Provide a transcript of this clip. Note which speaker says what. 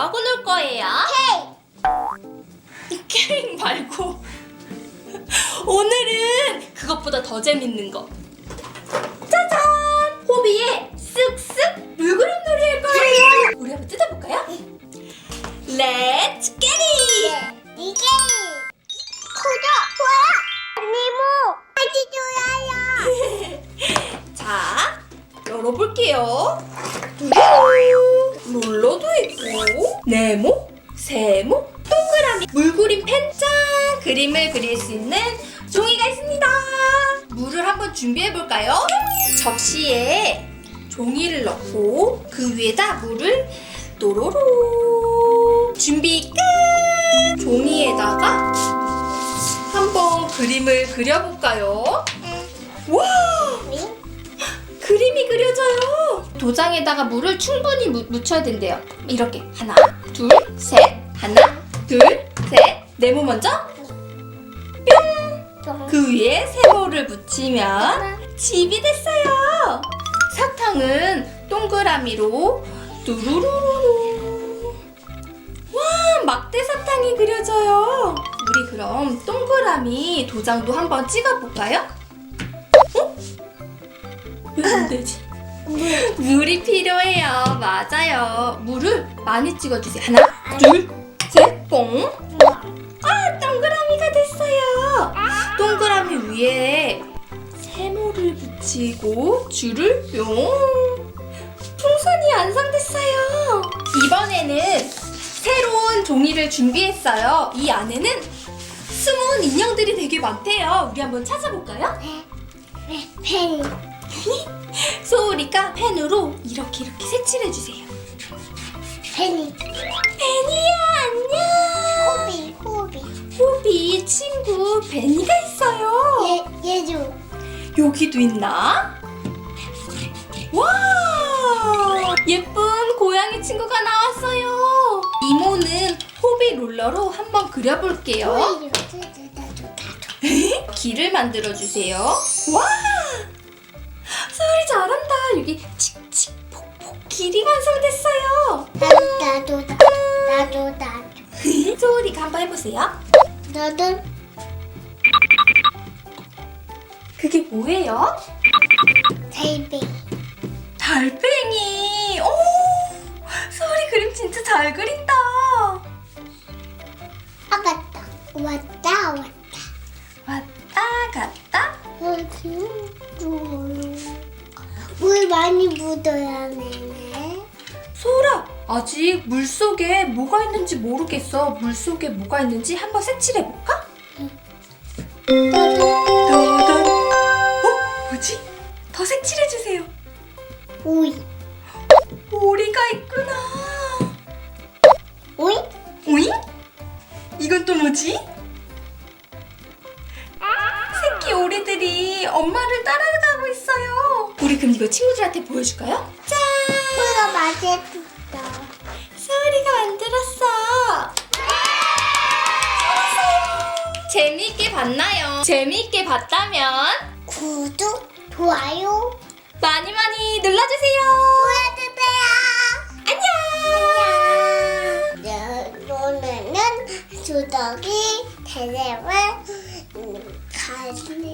Speaker 1: 뭐 하고 놀 거예요? 케이크! 케이크 말고 오늘은 그것보다 더 재밌는 거 짜잔! 호비의 쓱쓱 물구름 놀이 할 거예요 우리 한번 뜯어볼까요? 렛츠 겟잇!
Speaker 2: 이게 구독, 좋아요, 아주 좋아요.
Speaker 1: 자, 열어볼게요. 롤러도 있고, 네모, 세모, 동그라미, 물그림 펜짠 그림을 그릴 수 있는 종이가 있습니다. 물을 한번 준비해 볼까요? 접시에 종이를 넣고 그 위에다 물을 또로로 준비 끝! 종이에다가 한번 그림을 그려볼까요? 와! 도장에다가 물을 충분히 무, 묻혀야 된대요. 이렇게 하나, 둘, 셋, 하나, 둘, 셋. 네모 먼저 그 위에 세모를 붙이면 집이 됐어요. 사탕은 동그라미로 뚜루루루. 와, 막대 사탕이 그려져요. 우리 그럼 동그라미 도장도 한번 찍어 볼까요? 어? 왜 안 되지? 물이 필요해요. 맞아요. 물을 많이 찍어주세요. 하나, 둘, 셋, 뽕. 아, 동그라미가 됐어요. 동그라미 위에 세모를 붙이고 줄을 뿅. 풍선이 완성됐어요. 이번에는 새로운 종이를 준비했어요. 이 안에는 숨은 인형들이 되게 많대요. 우리 한번 찾아볼까요?
Speaker 2: 펜,
Speaker 1: 소울이가 펜으로 이렇게 이렇게 색칠해주세요.
Speaker 2: 펜이,
Speaker 1: 베니야 안녕.
Speaker 2: 호비, 호비.
Speaker 1: 호비 친구 베니가 있어요.
Speaker 2: 얘, 얘도.
Speaker 1: 여기도 있나? 와 예쁜 고양이 친구가 나왔어요. 이모는 호비 롤러로 한번 그려볼게요. 길을 만들어 주세요. 와 잘한다. 여기 칙칙 폭폭 길이 완성됐어요.
Speaker 2: 나도, 나도, 나도, 나도.
Speaker 1: 소울이가 한번 해보세요.
Speaker 2: 나도,
Speaker 1: 그게 뭐예요?
Speaker 2: 달팽이.
Speaker 1: 달팽이. 오, 소울이 그림 진짜 잘 그린다.
Speaker 2: 아, 갔다. 왔다, 왔다.
Speaker 1: 왔다 갔다.
Speaker 2: 여기, 물 많이 묻어야 되네.
Speaker 1: 소울아, 아직 물 속에 뭐가 있는지 모르겠어. 물 속에 뭐가 있는지 한번 색칠해 볼까? 따단. 어, 뭐지? 더 색칠해 주세요.
Speaker 2: 오이.
Speaker 1: 오리가 있구나.
Speaker 2: 오이?
Speaker 1: 오잉? 이건 또 뭐지? 새끼 오리들이 엄마를. 우리 그럼 이거 친구들한테 보여줄까요? 짠!
Speaker 2: 이거 맛있다.
Speaker 1: 소리가 만들었어. 재미있게 봤나요? 재미있게 봤다면
Speaker 2: 구독, 좋아요,
Speaker 1: 많이 많이 눌러주세요.
Speaker 2: 도와주세요.
Speaker 1: 안녕.
Speaker 2: 안녕. 오늘은 수덕이 대대를 가지에